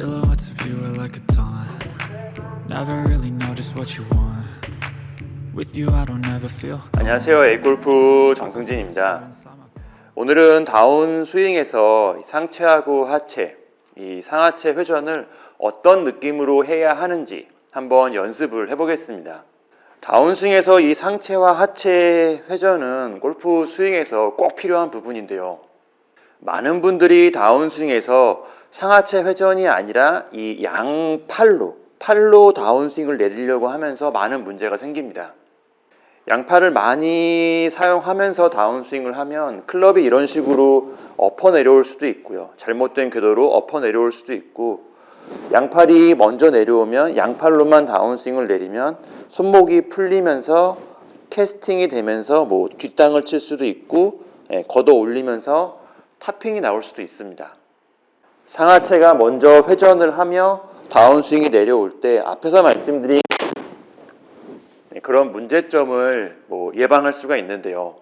Silhouettes of you are like a taunt. Never really know just what you want. With you, I don't ever feel. 안녕하세요. 에이골프 정승진입니다. 오늘은 다운 스윙에서 이 상체하고 하체, 이 상하체 회전을 어떤 느낌으로 해야 하는지 한번 연습을 해보겠습니다. 다운 스윙에서 이 상체와 하체 회전은 골프 스윙에서 꼭 필요한 부분인데요. 많은 분들이 다운 스윙에서 상하체 회전이 아니라 이 양팔로 팔로 다운 스윙을 내리려고 하면서 많은 문제가 생깁니다. 양팔을 많이 사용하면서 다운스윙을 하면 클럽이 이런 식으로 엎어 내려올 수도 있고요. 잘못된 궤도로 엎어 내려올 수도 있고 양팔이 먼저 내려오면 양팔로만 다운스윙을 내리면 손목이 풀리면서 캐스팅이 되면서 뭐 뒷땅을 칠 수도 있고 예, 걷어 올리면서 타핑이 나올 수도 있습니다. 상하체가 먼저 회전을 하며 다운스윙이 내려올 때 앞에서 말씀드린 네, 그런 문제점을 뭐 예방할 수가 있는데요.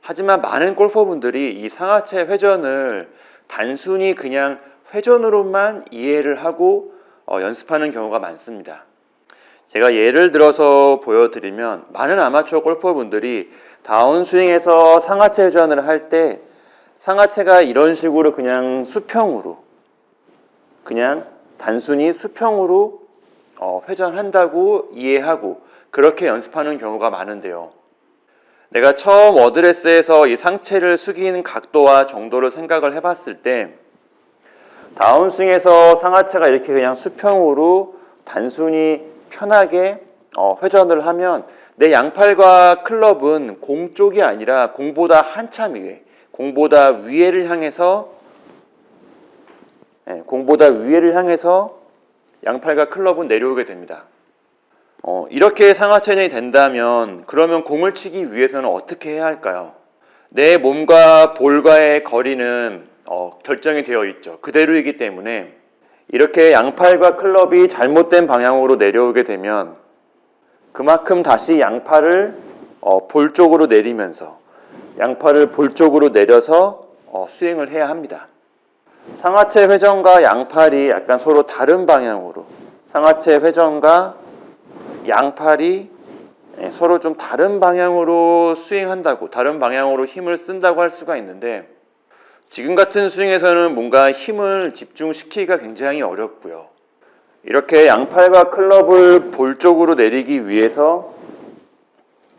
하지만 많은 골퍼분들이 이 상하체 회전을 단순히 그냥 회전으로만 이해를 하고 어, 연습하는 경우가 많습니다. 제가 예를 들어서 보여드리면 많은 아마추어 골퍼분들이 다운스윙에서 상하체 회전을 할 때 상하체가 이런 식으로 그냥 수평으로 그냥 단순히 수평으로 어, 회전한다고 이해하고 그렇게 연습하는 경우가 많은데요. 내가 처음 어드레스에서 이 상체를 숙이는 각도와 정도를 생각을 해봤을 때 다운스윙에서 상하체가 이렇게 그냥 수평으로 단순히 편하게 어, 회전을 하면 내 양팔과 클럽은 공 쪽이 아니라 공보다 한참 위에, 공보다 위에를 향해서 예, 공보다 위에를 향해서 양팔과 클럽은 내려오게 됩니다. 어, 이렇게 상하체전이 된다면 그러면 공을 치기 위해서는 어떻게 해야 할까요? 내 몸과 볼과의 거리는 어, 결정이 되어 있죠. 그대로이기 때문에 이렇게 양팔과 클럽이 잘못된 방향으로 내려오게 되면 그만큼 다시 양팔을 어, 볼 쪽으로 내리면서 양팔을 볼 쪽으로 내려서 어, 스윙을 해야 합니다. 상하체 회전과 양팔이 약간 서로 다른 방향으로 상하체 회전과 양팔이 예, 서로 좀 다른 방향으로 스윙한다고 다른 방향으로 힘을 쓴다고 할 수가 있는데 지금 같은 스윙에서는 뭔가 힘을 집중시키기가 굉장히 어렵고요. 이렇게 양팔과 클럽을 볼 쪽으로 내리기 위해서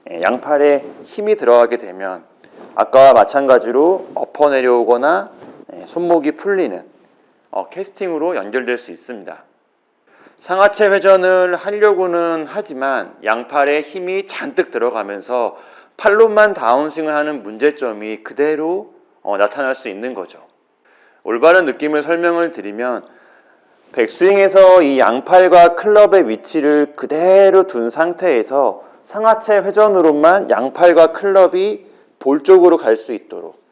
예, 양팔에 힘이 들어가게 되면 아까와 마찬가지로 엎어 내려오거나 예, 손목이 풀리는 어, 캐스팅으로 연결될 수 있습니다. 상하체 회전을 하려고는 하지만 양팔에 힘이 잔뜩 들어가면서 팔로만 다운스윙을 하는 문제점이 그대로 어, 나타날 수 있는 거죠. 올바른 느낌을 설명을 드리면 백스윙에서 이 양팔과 클럽의 위치를 그대로 둔 상태에서 상하체 회전으로만 양팔과 클럽이 볼 쪽으로 갈 수 있도록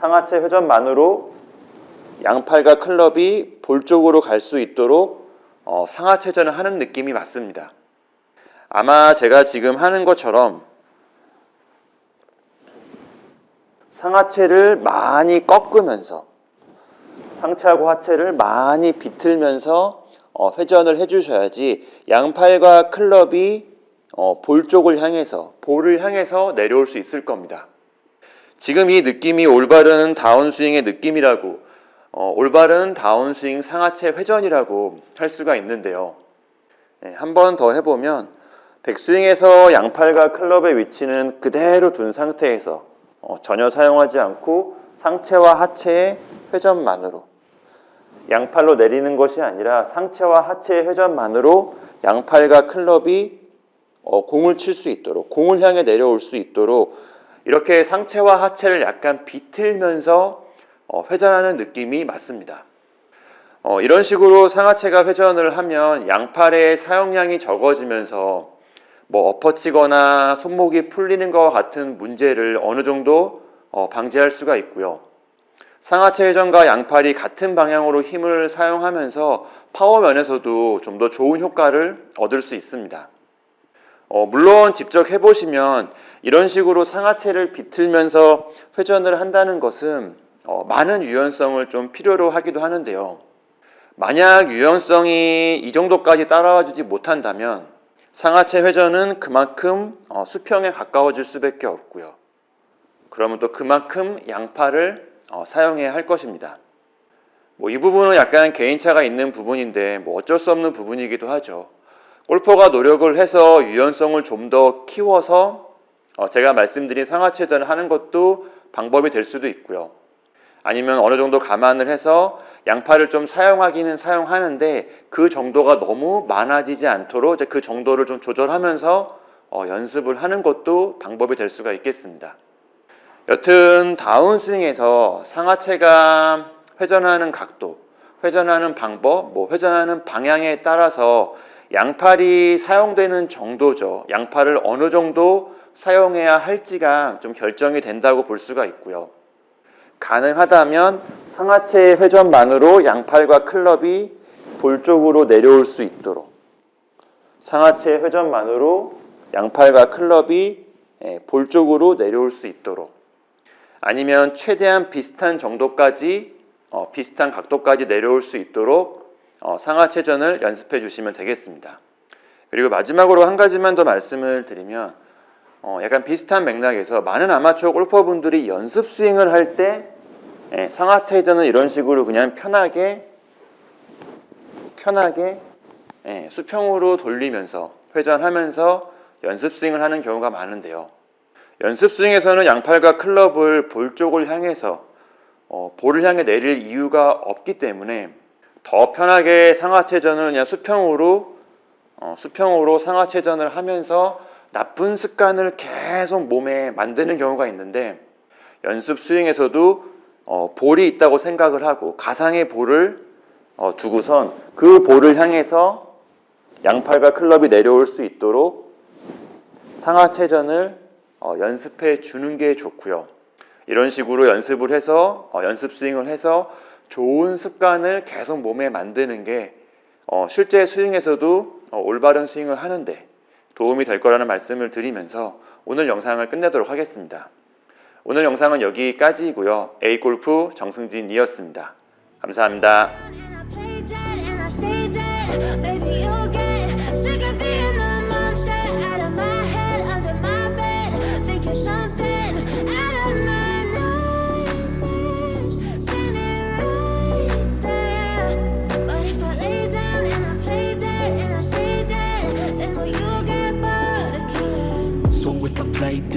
상하체 회전만으로 양팔과 클럽이 볼 쪽으로 갈 수 있도록 어, 상하체전을 하는 느낌이 맞습니다. 아마 제가 지금 하는 것처럼 상하체를 많이 꺾으면서 상체하고 하체를 많이 비틀면서 어, 회전을 해주셔야지 양팔과 클럽이 어, 볼 쪽을 향해서 볼을 향해서 내려올 수 있을 겁니다. 지금 이 느낌이 올바른 다운스윙의 느낌이라고 어, 올바른 다운스윙 상하체 회전이라고 할 수가 있는데요. 네, 한번 더 해보면 백스윙에서 양팔과 클럽의 위치는 그대로 둔 상태에서 어, 전혀 사용하지 않고 상체와 하체의 회전만으로 양팔로 내리는 것이 아니라 상체와 하체의 회전만으로 양팔과 클럽이 어, 공을 칠 수 있도록 공을 향해 내려올 수 있도록 이렇게 상체와 하체를 약간 비틀면서 어, 회전하는 느낌이 맞습니다. 어, 이런 식으로 상하체가 회전을 하면 양팔의 사용량이 적어지면서 뭐 엎어치거나 손목이 풀리는 것과 같은 문제를 어느 정도 어, 방지할 수가 있고요. 상하체 회전과 양팔이 같은 방향으로 힘을 사용하면서 파워 면에서도 좀 더 좋은 효과를 얻을 수 있습니다. 어, 물론 직접 해보시면 이런 식으로 상하체를 비틀면서 회전을 한다는 것은 어, 많은 유연성을 좀 필요로 하기도 하는데요. 만약 유연성이 이 정도까지 따라와 주지 못한다면 상하체 회전은 그만큼 어, 수평에 가까워질 수밖에 없고요. 그러면 또 그만큼 양팔을 어, 사용해야 할 것입니다. 뭐 이 부분은 약간 개인차가 있는 부분인데 뭐 어쩔 수 없는 부분이기도 하죠. 골퍼가 노력을 해서 유연성을 좀 더 키워서 어, 제가 말씀드린 상하체전을 하는 것도 방법이 될 수도 있고요. 아니면 어느 정도 감안을 해서 양팔을 좀 사용하기는 사용하는데 그 정도가 너무 많아지지 않도록 이제 그 정도를 좀 조절하면서 어, 연습을 하는 것도 방법이 될 수가 있겠습니다. 여튼 다운스윙에서 상하체가 회전하는 각도, 회전하는 방법, 뭐 회전하는 방향에 따라서 양팔이 사용되는 정도죠. 양팔을 어느 정도 사용해야 할지가 좀 결정이 된다고 볼 수가 있고요. 가능하다면 상하체 회전만으로 양팔과 클럽이 볼 쪽으로 내려올 수 있도록 상하체 회전만으로 양팔과 클럽이 예, 볼 쪽으로 내려올 수 있도록 아니면 최대한 비슷한 정도까지 어, 비슷한 각도까지 내려올 수 있도록 어, 상하체전을 연습해 주시면 되겠습니다. 그리고 마지막으로 한 가지만 더 말씀을 드리면 어, 약간 비슷한 맥락에서 많은 아마추어 골퍼분들이 연습 스윙을 할때 예, 상하체 회전은 이런 식으로 그냥 편하게 편하게 예, 수평으로 돌리면서 회전하면서 연습 스윙을 하는 경우가 많은데요. 연습 스윙에서는 양팔과 클럽을 볼 쪽을 향해서 어, 볼을 향해 내릴 이유가 없기 때문에 더 편하게 상하체전을 그냥 수평으로 어, 수평으로 상하체전을 하면서 나쁜 습관을 계속 몸에 만드는 경우가 있는데 연습 스윙에서도 어, 볼이 있다고 생각을 하고 가상의 볼을 어, 두고선 그 볼을 향해서 양팔과 클럽이 내려올 수 있도록 상하체전을 어, 연습해 주는 게 좋고요. 이런 식으로 연습을 해서 어, 연습 스윙을 해서 좋은 습관을 계속 몸에 만드는 게 어, 실제 스윙에서도 어, 올바른 스윙을 하는데 도움이 될 거라는 말씀을 드리면서 오늘 영상을 끝내도록 하겠습니다. 오늘 영상은 여기까지이고요. A골프 정승진이었습니다. 감사합니다.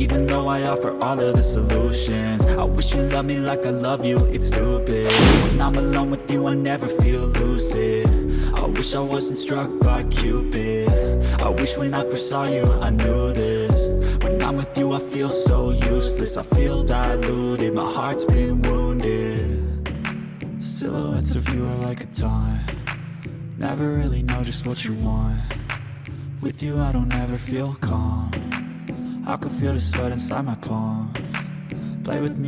Even though I offer all of the solutions, I wish you loved me like I love you, it's stupid. When I'm alone with you, I never feel lucid. I wish I wasn't struck by Cupid. I wish when I first saw you, I knew this. When I'm with you, I feel so useless. I feel diluted, my heart's been wounded. Silhouettes of you are like a taunt. Never really know just what you want. With you, I don't ever feel calm. I can feel the sweat inside my palm Play with me.